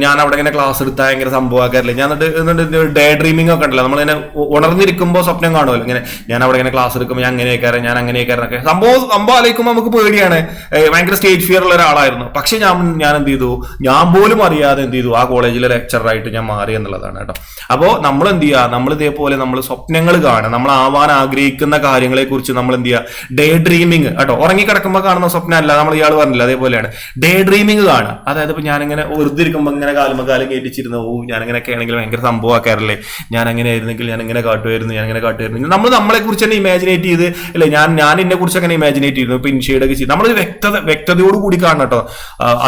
ഞാൻ അവിടെ ഇങ്ങനെ ക്ലാസ് എടുത്താൽ ഭയങ്കര സംഭവമാക്കാറില്ല ഞാൻ എന്നിട്ട് ഡേ ഡ്രീമിംഗ് ഒക്കെ ഉണ്ടല്ലോ. നമ്മളിങ്ങനെ ഉണർന്നിരിക്കുമ്പോൾ സ്വപ്നം കാണുമല്ലോ ഇങ്ങനെ. ഞാൻ അവിടെ ഇങ്ങനെ ക്ലാസ് എടുക്കുമ്പോൾ ഞാൻ അങ്ങനെയൊക്കെ ഞാൻ അങ്ങനെയൊക്കെ എന്നൊക്കെ. സംഭവം സംഭവം ആലോചിക്കുമ്പോൾ നമുക്ക് പേടിയാണ്. ഭയങ്കര സ്റ്റേജ് ഫിയർ ഉള്ള ഒരാളായിരുന്നു. പക്ഷെ ഞാൻ ഞാൻ എന്ത് ചെയ്തു? ഞാൻ പോലും അറിയാതെ എന്ത് ചെയ്തു? ആ കോളേജിലെ ലെക്ചറായിട്ട് ഞാൻ മാറി എന്നുള്ളതാണ് കേട്ടോ. അപ്പോൾ നമ്മൾ എന്ത് ചെയ്യുക നമ്മൾ ഇതേപോലെ നമ്മൾ സ്വപ്നങ്ങൾ കാണുക. നമ്മൾ ആവാൻ ആഗ്രഹിക്കുന്ന കാര്യങ്ങളെ കുറിച്ച് നമ്മൾ എന്ത് ചെയ്യുക ഡേ ഡ്രീമിങ് കേട്ടോ ഉറങ്ങിക്കിടക്കുമ്പോൾ കാണുന്ന സ്വപ്നം അല്ല നമ്മൾ ഇയാൾ പറഞ്ഞില്ല അതേപോലെയാണ്. ഡേ ഡ്രീമിങ് കാണുക. അതായത് ഇപ്പൊ ഞാനിങ്ങനെ വെറുതെ ഇരിക്കുമ്പോൾ ഇങ്ങനെ കാലുമ്പോൾ കാലം കയറ്റിച്ചിരുന്നു. ഓ ഞാൻ അങ്ങനെയൊക്കെ ആണെങ്കിൽ ഭയങ്കര സംഭവമാക്കാറില്ലേ ഞാൻ അങ്ങനെ ആയിരുന്നെങ്കിൽ ഞാൻ ഇങ്ങനെ കാട്ടുമായിരുന്നു ഞാൻ ഇങ്ങനെ കാട്ടുമായിരുന്നു. നമ്മൾ നമ്മളെ കുറിച്ച് തന്നെ ഇമാജിനേറ്റ് ചെയ്ത് അല്ലെ ഞാൻ ഞാൻ എന്നെ കുറിച്ച് അങ്ങനെ ഇമാജിനേറ്റ് ചെയ്തു ഇപ്പൊ ഇൻഷേഡ് ഒക്കെ ചെയ്ത്. നമ്മൾ വ്യക്തത വ്യക്തതയോട് കൂടി കാണണം കേട്ടോ.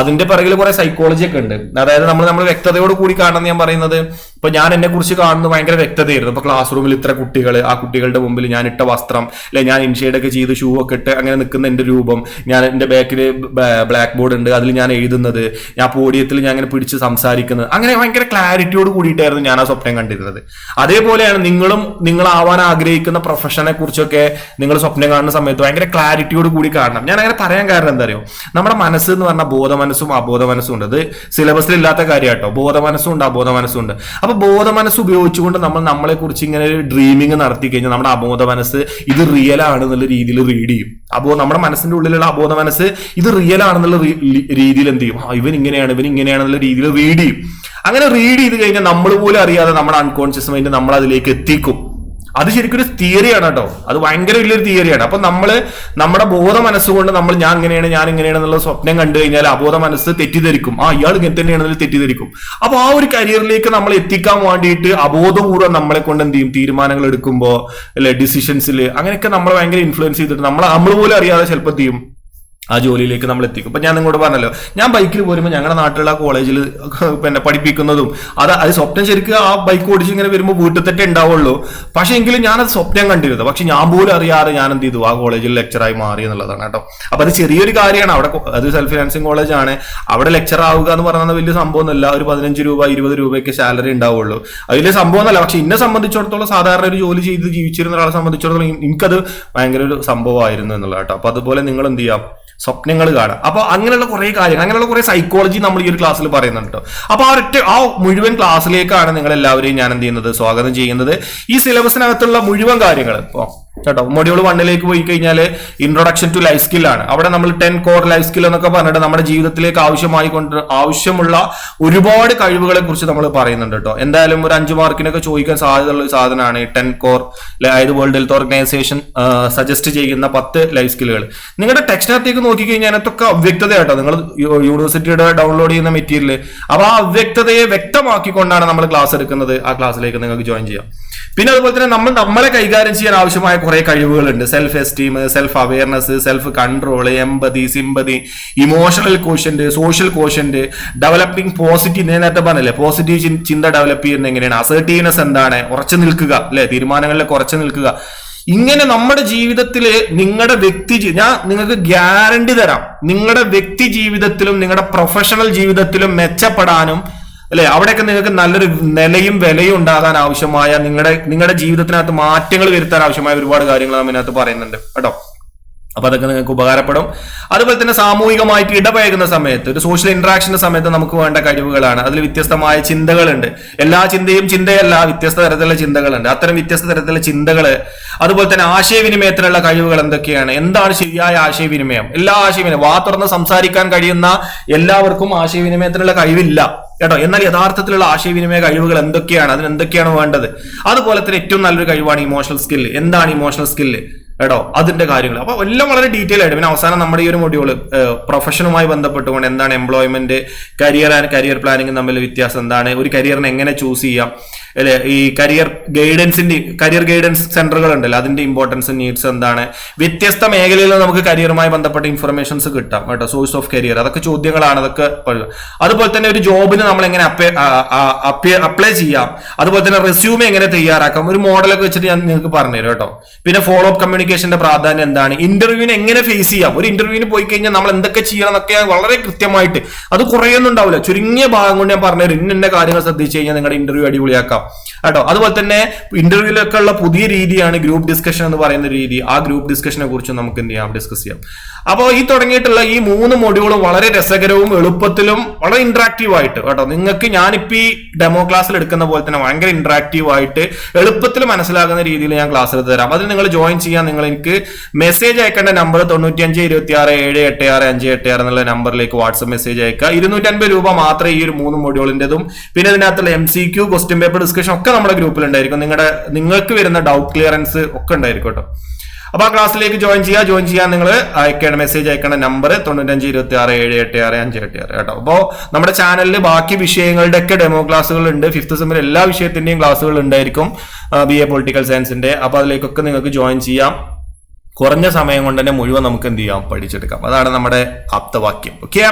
അതിന്റെ പിറകിൽ കുറെ സൈക്കോളജി ഒക്കെ ഉണ്ട്. അതായത് നമ്മൾ നമ്മൾ വ്യക്തതയോട് കൂടി കാണണം എന്ന് ഞാൻ പറയുന്നത് ഇപ്പൊ ഞാൻ എന്നെ കുറിച്ച് കാണുന്നത് ഭയങ്കര വ്യക്തതയായിരുന്നു. ഇപ്പൊ ക്ലാസ് റൂമിൽ ഇത്ര കുട്ടികൾ ആ കുട്ടികളുടെ മുമ്പിൽ ഞാൻ ഇട്ട വസ്ത്രം അല്ലെ ഞാൻ ഇൻഷേഡ് ഒക്കെ ചെയ്ത് ഷൂ ഒക്കെ ഇട്ട് അങ്ങനെ നിൽക്കുന്ന എന്റെ രൂപം ഞാൻ എന്റെ ബാക്കിൽ ബ്ലാക്ക് ബോർഡ് ഉണ്ട് അതിൽ ഞാൻ എഴുതുന്നത് ഞാൻ പോഡിയത്തിൽ ഞാൻ അങ്ങനെ പിടിച്ച് സംസാരിക്കുന്നത് അങ്ങനെ ഭയങ്കര ക്ലാരിറ്റിയോട് കൂടിയിട്ടായിരുന്നു ഞാൻ ആ സ്വപ്നം കണ്ടിരുന്നത്. അതേപോലെയാണ് നിങ്ങളും നിങ്ങളാവാൻ ആഗ്രഹിക്കുന്ന പ്രൊഫഷനെ കുറിച്ചൊക്കെ നിങ്ങൾ സ്വപ്നം കാണുന്ന സമയത്ത് ഭയങ്കര ക്ലാരിറ്റിയോട് കൂടി കാണണം. ഞാൻ അങ്ങനെ പറയാൻ കാരണം എന്താ അറിയോ? നമ്മുടെ മനസ്സ് എന്ന് പറഞ്ഞാൽ ബോധ മനസ്സും അബോധ മനസ്സും ഉണ്ട്. അത് സിലബസിൽ ഇല്ലാത്ത കാര്യം ബോധ മനസ്സും ഉണ്ട് അബോധ മനസ്സും ഉണ്ട്. അപ്പൊ ബോധ മനസ്സ് ഉപയോഗിച്ചുകൊണ്ട് നമ്മൾ നമ്മളെ കുറിച്ച് ഇങ്ങനെ ഒരു ഡ്രീമിങ് നടത്തി കഴിഞ്ഞാൽ നമ്മുടെ അബോധ മനസ്സ് ഇത് റിയൽ ആണ് എന്നുള്ള രീതിയിൽ റീഡ് ചെയ്യും. അപ്പോ നമ്മുടെ മനസ്സിന്റെ ഉള്ളിലുള്ള അബോധ മനസ്സ് ഇത് റിയൽ ആണെന്നുള്ള രീതിയിൽ എന്ത് ചെയ്യും? ഇവൻ ഇങ്ങനെയാണ് ഇവൻ ഇങ്ങനെയാണെന്നുള്ള രീതിയിൽ റീഡ് ചെയ്യും. അങ്ങനെ റീഡ് ചെയ്ത് കഴിഞ്ഞാൽ നമ്മൾ പോലും അറിയാതെ നമ്മുടെ അൺകോൺഷ്യസ് മൈൻഡ് നമ്മൾ അതിലേക്ക് എത്തിക്കും. അത് ശരിക്കും ഒരു തിയറിയാണ് കേട്ടോ. അത് ഭയങ്കര വലിയൊരു തിയറിയാണ് അപ്പൊ നമ്മൾ നമ്മുടെ ബോധ മനസ്സുകൊണ്ട് നമ്മൾ ഞാൻ ഇങ്ങനെയാണ് ഞാൻ ഇങ്ങനെയാണ് എന്നുള്ള സ്വപ്നം കണ്ടു കഴിഞ്ഞാൽ അബോധ മനസ്സ് തെറ്റിദ്ധരിക്കും. ആ ഇയാൾ ഇങ്ങനെ തന്നെയാണെന്ന് തെറ്റിദ്ധരിക്കും. അപ്പൊ ആ ഒരു കരിയറിലേക്ക് നമ്മൾ എത്തിക്കാൻ വേണ്ടിയിട്ട് അബോധപൂർവം നമ്മളെ കൊണ്ട് എന്ത് ചെയ്യും? തീരുമാനങ്ങൾ എടുക്കുമ്പോൾ അല്ലെ ഡിസിഷൻസിൽ അങ്ങനെയൊക്കെ നമ്മളെ ഭയങ്കര ഇൻഫ്ലുവൻസ് ചെയ്തിട്ട് നമ്മൾ നമ്മൾ പോലും അറിയാതെ ചിലപ്പോൾ ചെയ്യും? ആ ജോലിയിലേക്ക് നമ്മൾ എത്തിക്കും. ഇപ്പൊ ഞാൻ നിങ്ങളോട് പറഞ്ഞല്ലോ ഞാൻ ബൈക്കിൽ പോരുമ്പോൾ ഞങ്ങളുടെ നാട്ടിലുള്ള കോളേജിൽ പിന്നെ പഠിപ്പിക്കുന്നതും അത് അത് സ്വപ്നം ശരിക്കും ആ ബൈക്ക് ഓടിച്ച് ഇങ്ങനെ വരുമ്പോൾ വീട്ടിൽ ഉണ്ടാവുള്ളൂ പക്ഷെ എങ്കിലും ഞാനത് സ്വപ്നം കണ്ടിരുന്നു. പക്ഷെ ഞാൻ പോലും അറിയാതെ ഞാൻ എന്ത് ചെയ്തു? ആ കോളേജിൽ ലെക്ചറായി മാറി എന്നുള്ളതാണ് കേട്ടോ. അപ്പൊ അത് ചെറിയൊരു കാര്യമാണ്. അവിടെ അത് സെൽഫ് ഫിനാൻസിങ് കോളേജ് ആണ്. അവിടെ ലെക്ചർ ആവുക എന്ന് പറയുന്നത് വലിയ സംഭവമൊന്നുമല്ല. ഒരു പതിനഞ്ച് രൂപ ഇരുപത് രൂപയൊക്കെ സാലറി ഉണ്ടാവുള്ളൂ അതിലെ സംഭവമൊന്നുമല്ല. പക്ഷെ എന്നെ സംബന്ധിച്ചിടത്തോളം സാധാരണ ഒരു ജോലി ചെയ്ത് ജീവിച്ചിരുന്ന ഒരാളെ സംബന്ധിച്ചിടത്തോളം എനിക്കത് ഭയങ്കര ഒരു സംഭവമായിരുന്നു എന്നുള്ളത് കേട്ടോ. അപ്പൊ അതുപോലെ നിങ്ങൾ എന്ത് ചെയ്യാം? സ്വപ്നങ്ങൾ കാണാം. അപ്പൊ അങ്ങനെയുള്ള കുറെ കാര്യങ്ങൾ അങ്ങനെയുള്ള കുറെ സൈക്കോളജി നമ്മൾ ഈ ഒരു ക്ലാസ്സിൽ പറയുന്നുണ്ട് കേട്ടോ അപ്പൊ ആ ഒറ്റ ആ മുഴുവൻ ക്ലാസ്സിലേക്കാണ് നിങ്ങൾ എല്ലാവരെയും ഞാൻ എന്ത് ചെയ്യുന്നത് സ്വാഗതം ചെയ്യുന്നത്. ഈ സിലബസിനകത്തുള്ള മുഴുവൻ കാര്യങ്ങൾ ഇപ്പോ കേട്ടോ? മൊഡ്യൂൾ വണ്ണിലേക്ക് പോയി കഴിഞ്ഞാൽ ഇൻട്രൊഡക്ഷൻ ടു ലൈഫ് സ്കിൽ ആണ്. അവിടെ നമ്മൾ ടെൻ കോർ ലൈഫ് സ്കിൽ എന്നൊക്കെ പറഞ്ഞിട്ട് നമ്മുടെ ജീവിതത്തിലേക്ക് ആവശ്യമായി കൊണ്ട് ആവശ്യമുള്ള ഒരുപാട് കഴിവുകളെ കുറിച്ച് നമ്മൾ പറയുന്നുണ്ട് കേട്ടോ. എന്തായാലും ഒരു അഞ്ച് മാർക്കിനൊക്കെ ചോദിക്കാൻ സാധ്യതയുള്ള ഒരു സാധനമാണ് ഈ ടെൻ കോർ അതായത് വേൾഡ് ഹെൽത്ത് ഓർഗനൈസേഷൻ സജസ്റ്റ് ചെയ്യുന്ന പത്ത് ലൈഫ് സ്കില്ലുകൾ നിങ്ങളുടെ ടെക്സ്റ്റിനകത്തേക്ക് നോക്കിക്കഴിഞ്ഞാൽ അതൊക്കെ അവ്യക്തത കേട്ടോ. നിങ്ങൾ യൂണിവേഴ്സിറ്റിയുടെ ഡൗൺലോഡ് ചെയ്യുന്ന മെറ്റീരിയൽ അപ്പോൾ ആ അവ്യക്തതയെ വ്യക്തമാക്കിക്കൊണ്ടാണ് നമ്മൾ ക്ലാസ് എടുക്കുന്നത്. ആ ക്ലാസ്സിലേക്ക് നിങ്ങൾക്ക് ജോയിൻ ചെയ്യാം. പിന്നെ അതുപോലെ തന്നെ നമ്മൾ നമ്മളെ കൈകാര്യം ചെയ്യാൻ ആവശ്യമായ കുറെ കഴിവുകളുണ്ട്. Self esteem self awareness self control empathy sympathy emotional quotient social quotient developing positive നേരത്തെ പറഞ്ഞല്ലേ പോസിറ്റീവ് ചിന്ത ഡെവലപ്പ് ചെയ്യുന്നത് എങ്ങനെയാണ്? അസർട്ടീവ്നെസ് എന്താണ്? ഉറച്ചു നിൽക്കുക അല്ലെ? തീരുമാനങ്ങളിൽ കുറച്ചു നിൽക്കുക. ഇങ്ങനെ നമ്മുടെ ജീവിതത്തിൽ നിങ്ങളുടെ വ്യക്തി ഞാൻ നിങ്ങൾക്ക് ഗ്യാരണ്ടി തരാം. നിങ്ങളുടെ വ്യക്തി ജീവിതത്തിലും നിങ്ങളുടെ പ്രൊഫഷണൽ ജീവിതത്തിലും മെച്ചപ്പെടാനും അല്ലെ? അവിടെയൊക്കെ നിങ്ങൾക്ക് നല്ലൊരു നിലയും വിലയും ഉണ്ടാകാൻ ആവശ്യമായ നിങ്ങളുടെ നിങ്ങളുടെ ജീവിതത്തിനകത്ത് മാറ്റങ്ങൾ വരുത്താൻ ആവശ്യമായ ഒരുപാട് കാര്യങ്ങൾ നമ്മൾ ഇതിനകത്ത് പറയുന്നുണ്ട്. കേട്ടോ? അപ്പൊ അതൊക്കെ നിങ്ങൾക്ക് ഉപകാരപ്പെടും. അതുപോലെ തന്നെ സാമൂഹികമായിട്ട് ഇടപഴകുന്ന സമയത്ത് ഒരു സോഷ്യൽ ഇന്ററാക്ഷന്റെ സമയത്ത് നമുക്ക് വേണ്ട കഴിവുകളാണ്. അതിൽ വ്യത്യസ്തമായ ചിന്തകളുണ്ട്. എല്ലാ ചിന്തയും ചിന്തയല്ല വ്യത്യസ്ത തരത്തിലുള്ള ചിന്തകളുണ്ട്. അത്തരം വ്യത്യസ്ത തരത്തിലുള്ള ചിന്തകൾ അതുപോലെ തന്നെ ആശയവിനിമയത്തിനുള്ള കഴിവുകൾ എന്തൊക്കെയാണ്? എന്താണ് ശരിയായ ആശയവിനിമയം? എല്ലാ ആശയവിനിമയം വാ തുറന്ന് സംസാരിക്കാൻ കഴിയുന്ന എല്ലാവർക്കും ആശയവിനിമയത്തിനുള്ള കഴിവില്ല. കേട്ടോ എന്നാൽ യഥാർത്ഥത്തിലുള്ള ആശയവിനിമയ കഴിവുകൾ എന്തൊക്കെയാണ്? അതിന് എന്തൊക്കെയാണ് വേണ്ടത്? അതുപോലെ തന്നെ ഏറ്റവും നല്ലൊരു കഴിവാണ് ഇമോഷണൽ സ്കില്ല് എന്താണ് ഇമോഷണൽ സ്കില്ല് കേട്ടോ അതിന്റെ കാര്യങ്ങൾ. അപ്പൊ എല്ലാം വളരെ ഡീറ്റെയിൽ ആയിട്ട്. പിന്നെ അവസാനം നമ്മുടെ ഈ ഒരു മൊഡ്യൂൾ പ്രൊഫഷനുമായി ബന്ധപ്പെട്ടുകൊണ്ട് എന്താണ് employment career and career planning തമ്മിൽ വ്യത്യാസം എന്താണ്? ഒരു കരിയറിനെ എങ്ങനെ ചൂസ് ചെയ്യാം? അല്ലെ? ഈ കരിയർ ഗൈഡൻസിന്റെ കരിയർ ഗൈഡൻസ് സെന്ററുകൾ ഉണ്ടല്ലോ അതിന്റെ ഇമ്പോർട്ടൻസ് നീഡ്സ് എന്താണ്? വ്യത്യസ്ത മേഖലയിൽ നമുക്ക് കരിയറുമായി ബന്ധപ്പെട്ട ഇൻഫർമേഷൻസ് കിട്ടാം കേട്ടോ. സോഴ്സ് ഓഫ് കരിയർ അതൊക്കെ ചോദ്യങ്ങളാണ്. അതൊക്കെ അതുപോലെ തന്നെ ഒരു ജോബിന് നമ്മൾ എങ്ങനെ അപ്ലൈ ചെയ്യാം. അതുപോലെ തന്നെ റെസ്യൂമെ എങ്ങനെ തയ്യാറാക്കാം. ഒരു മോഡലൊക്കെ വെച്ചിട്ട് ഞാൻ നിങ്ങൾക്ക് പറഞ്ഞുതരാം കേട്ടോ. പിന്നെ ഫോളോ അപ്പ് കമ്മ്യൂണിക്കേഷന്റെ പ്രാധാന്യം എന്താണ്? ഇന്റർവ്യൂവിന് എങ്ങനെ ഫേസ് ചെയ്യാം? ഒരു ഇന്റർവ്യൂവിന് പോയി കഴിഞ്ഞാൽ നമ്മൾ എന്തൊക്കെ ചെയ്യണം എന്നൊക്കെ വളരെ കൃത്യമായിട്ട് അത് കുറയൊന്നും ഉണ്ടാവില്ല. ചുരുങ്ങിയ ഭാഗം കൊണ്ട് ഞാൻ പറഞ്ഞു ഇന്ന ഇന്ന കാര്യങ്ങൾ ശ്രദ്ധിച്ചു കഴിഞ്ഞാൽ നിങ്ങളുടെ ഇന്റർവ്യൂ അടിപൊളിയാക്കാം. കേട്ടോ. അതുപോലെ തന്നെ ഇന്റർവ്യൂലൊക്കെ ഉള്ള പുതിയ രീതിയാണ് ഗ്രൂപ്പ് ഡിസ്കഷൻ എന്ന് പറയുന്ന രീതി. ആ ഗ്രൂപ്പ് ഡിസ്കഷനെ കുറിച്ച് നമുക്ക് എന്ത് ചെയ്യാം? ഡിസ്കസ് ചെയ്യാം. അപ്പോൾ ഈ തുടങ്ങിയിട്ടുള്ള ഈ മൂന്ന് മൊഡ്യൂളും വളരെ രസകരവും എളുപ്പത്തിലും വളരെ ഇന്ററാക്റ്റീവ് ആയിട്ട് കേട്ടോ. നിങ്ങൾക്ക് ഞാനിപ്പോ ഈ ഡെമോ ക്ലാസ്സിൽ എടുക്കുന്ന പോലെ തന്നെ ഭയങ്കര ഇന്ററാക്റ്റീവ് ആയിട്ട് എളുപ്പത്തിൽ മനസ്സിലാകുന്ന രീതിയിൽ ഞാൻ ക്ലാസ് എടുത്ത് തരാം. അതിൽ നിങ്ങൾ ജോയിൻ ചെയ്യാൻ നിങ്ങൾ എനിക്ക് മെസ്സേജ് അയക്കേണ്ട നമ്പർ തൊണ്ണൂറ്റി അഞ്ച് ഇരുപത്തി ആറ് ഏഴ് എട്ട് ആറ് അഞ്ച് എട്ട് ആറ് എന്നുള്ള നമ്പറിലേക്ക് വാട്സപ്പ് മെസ്സേജ് അയക്കുക. ഇരുന്നൂറ്റൻപത് രൂപ മാത്രമേ ഈ ഒരു മൂന്ന് മൊഡ്യൂളിന്റേതും പിന്നെ ഇതിനകത്തുള്ള M C Q question paper discussion ഒക്കെ നമ്മുടെ ഗ്രൂപ്പിൽ ഉണ്ടായിരിക്കും. നിങ്ങളുടെ നിങ്ങൾക്ക് വരുന്ന ഡൗട്ട് ക്ലിയറൻസ് ഒക്കെ ഉണ്ടായിരിക്കും കേട്ടോ. അപ്പൊ ആ ക്ലാസ്സിലേക്ക് ജോയിൻ ചെയ്യുക ജോയിൻ ചെയ്യാൻ നിങ്ങൾ അയക്കേണ്ട മെസ്സേജ് അയക്കേണ്ട നമ്പർ തൊണ്ണൂറ്റഞ്ച് ഇരുപത്തി ആറ് ഏഴ് എട്ട് ആറ് അഞ്ച് എട്ട് ആറ് കേട്ടോ. അപ്പോൾ നമ്മുടെ ചാനലിൽ ബാക്കി വിഷയങ്ങളുടെ ഒക്കെ ഡെമോ ക്ലാസ്സുകൾ ഉണ്ട്. ഫിഫ്ത്ത് സെമ്മിൽ എല്ലാ വിഷയത്തിന്റെയും ക്ലാസ്സുകൾ ഉണ്ടായിരിക്കും ബി എ പൊളിറ്റിക്കൽ സയൻസിന്റെ അപ്പൊ അതിലേക്കൊക്കെ നിങ്ങൾക്ക് ജോയിൻ ചെയ്യാം. കുറഞ്ഞ സമയം കൊണ്ട് തന്നെ മുഴുവൻ നമുക്ക് എന്ത് ചെയ്യാം? പഠിച്ചെടുക്കാം. അതാണ് നമ്മുടെ ആപ്തവാക്യം. ഓക്കെ